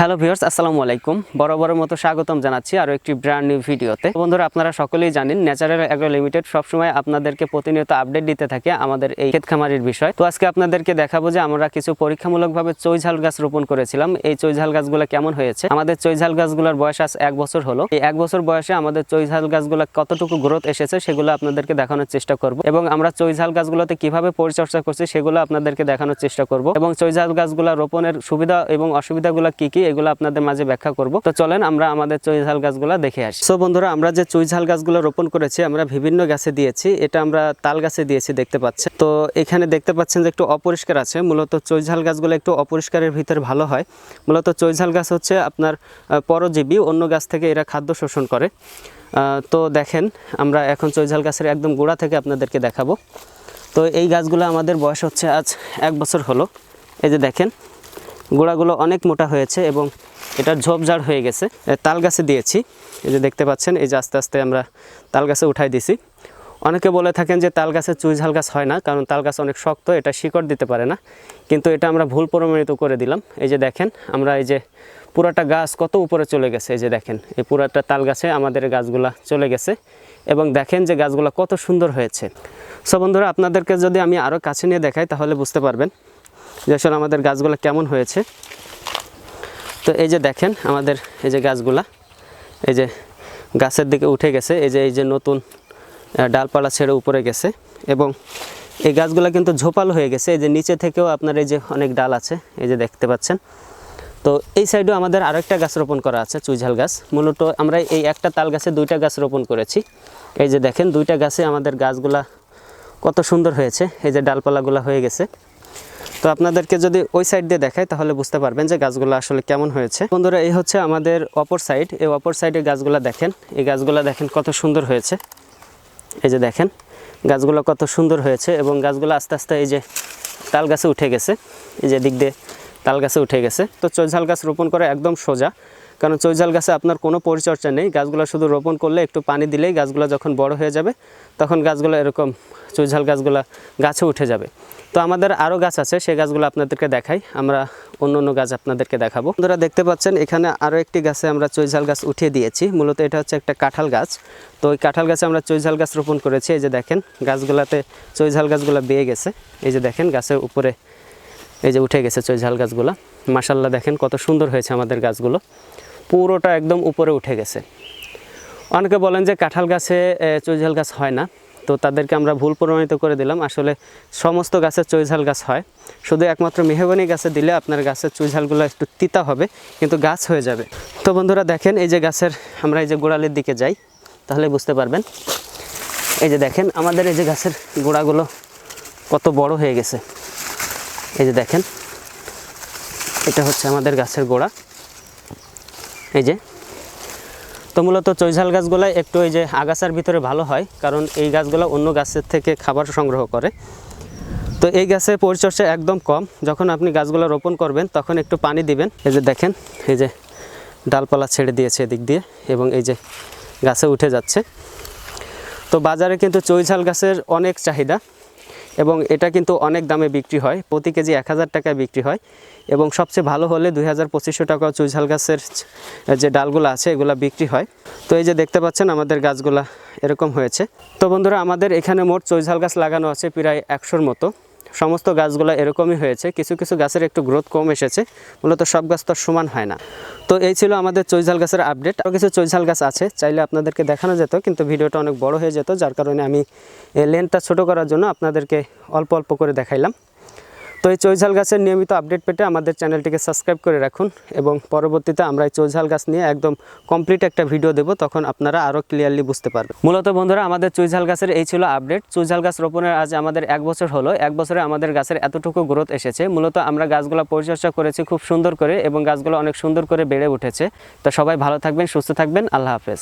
Hello viewers, আসসালামু আলাইকুম। বরাবরের মতো স্বাগতম জানাচ্ছি আরও একটি ব্র্যান্ড নিউ ভিডিওতে বন্ধুরা, আপনারা সকলেই জানেন ন্যাচারাল অ্যাগ্রো লিমিটেড সবসময় আপনাদেরকে প্রতিনিয়ত আপডেট দিতে থাকে আমাদের এই ক্ষেত খামারির বিষয়। তো আজকে আপনাদেরকে দেখাবো যে আমরা কিছু পরীক্ষামূলকভাবে চৈঝাল গাছ রোপণ করেছিলাম। এই চৈঝাল গাছগুলো কেমন হয়েছে? আমাদের চৈঝাল গাছগুলোর বয়স আজ এক বছর হলো। এই এক বছর বয়সে আমাদের চৈঝাল গাছগুলো কতটুকু গ্রোথ এসেছে সেগুলো আপনাদেরকে দেখানোর চেষ্টা করব এবং আমরা চৈঝাল গাছগুলোতে কীভাবে পরিচর্যা করছি সেগুলো আপনাদেরকে দেখানোর চেষ্টা করব এবং চৈঝাল গাছগুলো রোপণের সুবিধা এবং অসুবিধাগুলো কি কি এগুলো আপনাদের মাঝে ব্যাখ্যা করব। তো চলেন আমরা আমাদের চৈঝাল গাছগুলো দেখে আসি। সো বন্ধুরা, আমরা যে চৈঝাল গাছগুলো রোপণ করেছি, আমরা বিভিন্ন গাছে দিয়েছি। এটা আমরা তাল গাছে দিয়েছি, দেখতে পাচ্ছেন। তো এখানে দেখতে পাচ্ছেন যে একটু অপরিষ্কার আছে। মূলত চৈঝাল গাছগুলো একটু অপরিষ্কারের ভিতরে ভালো হয়। মূলত চৈঝাল গাছ হচ্ছে আপনার পরজীবী, অন্য গাছ থেকে এরা খাদ্য শোষণ করে। তো দেখেন, আমরা এখন চৈঝাল গাছের একদম গোড়া থেকে আপনাদেরকে দেখাবো। তো এই গাছগুলো আমাদের বয়স হচ্ছে আজ এক বছর হলো। এই যে দেখেন গোড়াগুলো অনেক মোটা হয়েছে এবং এটা ঝোপঝাড় হয়ে গেছে। তাল গাছে দিয়েছি। এই যে দেখতে পাচ্ছেন, এই যে আস্তে আস্তে আমরা তাল গাছে উঠাই দিছি। অনেকে বলে থাকেন যে তাল গাছে চুই ঝাল গাছ হয় না, কারণ তাল গাছ অনেক শক্ত, এটা শিকড় দিতে পারে না। কিন্তু এটা আমরা ভুল প্রমাণিত করে দিলাম। এই যে দেখেন, আমরা এই যে পুরাটা গাছ কত উপরে চলে গেছে, এই যে দেখেন, এই পুরাটা তাল গাছে আমাদের গাছগুলা চলে গেছে এবং দেখেন যে গাছগুলো কত সুন্দর হয়েছে। সো বন্ধুরা, আপনাদেরকে যদি আমি আরও কাছে নিয়ে দেখাই, তাহলে বুঝতে পারবেন যে আসলে আমাদের গাছগুলো কেমন হয়েছে তো এই যে দেখেন আমাদের এই যে গাছগুলা এই যে গাছের দিকে উঠে গেছে এই যে এই যে নতুন ডালপালা ছেড়ে উপরে গেছে এবং এই গাছগুলো কিন্তু ঝোপালো হয়ে গেছে এই যে নিচে থেকেও আপনার এই যে অনেক ডাল আছে এই যে দেখতে পাচ্ছেন তো এই সাইডেও আমাদের আরেকটা গাছ রোপণ করা আছে চুইঝাল গাছ মূলত আমরা এই একটা তাল গাছে দুইটা গাছ রোপণ করেছি এই যে দেখেন দুইটা গাছে আমাদের গাছগুলা কত সুন্দর হয়েছে এই যে ডালপালাগুলো হয়ে গেছে তো আপনাদেরকে যদি ওই সাইড দিয়ে দেখায় তাহলে বুঝতে পারবেন যে গাছগুলো আসলে কেমন হয়েছে। বন্ধুরা, এই হচ্ছে আমাদের অপর সাইড এই অপর সাইডে গাছগুলো দেখেন। এই গাছগুলো দেখেন কত সুন্দর হয়েছে। এই যে দেখেন, গাছগুলো কত সুন্দর হয়েছে এবং গাছগুলো আস্তে আস্তে এই যে তাল গাছে উঠে গেছে। এই যে দিক দিয়ে তাল গাছে উঠে গেছে। তো চৈঝাল গাছ রোপণ করা একদম সোজা। কারণ চৈঝাল গাছে আপনার কোনো পরিচর্যা নেই। গাছগুলো শুধু রোপণ করলে, একটু পানি দিলেই গাছগুলো যখন বড় হয়ে যাবে, তখন গাছগুলো এরকম চৈঝাল গাছগুলো গাছে উঠে যাবে। তো আমাদের আরও গাছ আছে, সেই গাছগুলো আপনাদেরকে দেখাই। আমরা অন্য অন্য গাছ আপনাদেরকে দেখাবো। বন্ধুরা, দেখতে পাচ্ছেন, এখানে আরও একটি গাছে আমরা চৈঝাল গাছ উঠিয়ে দিয়েছি। মূলত এটা হচ্ছে একটা কাঁঠাল গাছ। তো ওই কাঁঠাল গাছে আমরা চৈঝাল গাছ রোপণ করেছি। এই যে দেখেন, গাছগুলোতে চৈঝাল গাছগুলো বেয়ে গেছে। এই যে দেখেন, গাছের উপরে এই যে উঠে গেছে চৈঝাল গাছগুলো। মাসাল্লাহ দেখেন কত সুন্দর হয়েছে আমাদের গাছগুলো। পুরোটা একদম উপরে উঠে গেছে। অনেকে বলেন যে কাঁঠাল গাছে চৈঝাল গাছ হয় না। তো তাদেরকে আমরা ভুল প্রমাণিত করে দিলাম। আসলে সমস্ত গাছে চৈঝাল গাছ হয়। শুধু একমাত্র মেহগনি গাছে দিলে আপনার গাছের চৈঝালগুলো একটু তিতা হবে, কিন্তু গাছ হয়ে যাবে। তো বন্ধুরা দেখেন, এই যে গাছের আমরা এই যে গোড়ালির দিকে যাই, তাহলে বুঝতে পারবেন। এই যে দেখেন, আমাদের এই যে গাছের গোড়াগুলো কত বড় হয়ে গেছে। এই যে দেখেন, এটা হচ্ছে আমাদের গাছের গোড়া। এই যে। তো মূলত চৈঝাল গাছগুলো একটু এই যে আগাছার ভিতরে ভালো হয়, কারণ এই গাছগুলো অন্য গাছের থেকে খাবার সংগ্রহ করে। তো এই গাছে পরিচর্যা একদম কম। যখন আপনি গাছগুলো রোপণ করবেন, তখন একটু পানি দিবেন। এই যে দেখেন, এই যে ডালপালা ছেড়ে দিয়েছে এদিক দিয়ে এবং এই যে গাছে উঠে যাচ্ছে। তো বাজারে কিন্তু চৈঝাল গাছের অনেক চাহিদা। এবং এটা কিন্তু অনেক দামে বিক্রি হয়। প্রতি কেজি এক হাজার টাকায় বিক্রি হয়। এবং সবচেয়ে ভালো হলে দুই হাজার পঁচিশশো টাকা চুইঝাল গাছের যে ডালগুলো আছে, এগুলো বিক্রি হয়। তো এই যে দেখতে পাচ্ছেন আমাদের গাছগুলা এরকম হয়েছে। তো বন্ধুরা, আমাদের এখানে মোট চৈঝাল গাছ লাগানো আছে প্রায় একশোর মতো। সমস্ত গাছগুলো এরকমই হয়েছে। কিছু কিছু গাছের একটু গ্রোথ কম এসেছে। মূলত সব গাছ তো সমান হয় না। তো এই ছিল আমাদের চৈঝাল গাছের আপডেট আরও কিছু চৈঝাল গাছ আছে, চাইলে আপনাদেরকে দেখানো যেত, কিন্তু ভিডিওটা অনেক বড় হয়ে যেত, যার কারণে আমি লেন্থটা ছোট করার জন্য আপনাদেরকে অল্প অল্প করে দেখাইলাম। তো এই চৈঝাল গাছের নিয়মিত আপডেট পেতে আমাদের চ্যানেলটিকে সাবস্ক্রাইব করে রাখুন এবং পরবর্তীতে আমরা এই চৈঝাল গাছ নিয়ে একদম কমপ্লিট একটা ভিডিও দেব, তখন আপনারা আরও ক্লিয়ারলি বুঝতে পারবেন। মূলত বন্ধুরা, আমাদের চৈঝাল গাছের এই ছিল আপডেট চৈঝাল গাছ রোপণের আজ আমাদের এক বছর হলো। এক বছরে আমাদের গাছের এতটুকু গ্রোথ এসেছে। মূলত আমরা গাছগুলো পরিচর্যা করেছি খুব সুন্দর করে এবং গাছগুলো অনেক সুন্দর করে বেড়ে উঠেছে। তো সবাই ভালো থাকবেন, সুস্থ থাকবেন। আল্লাহ হাফেজ।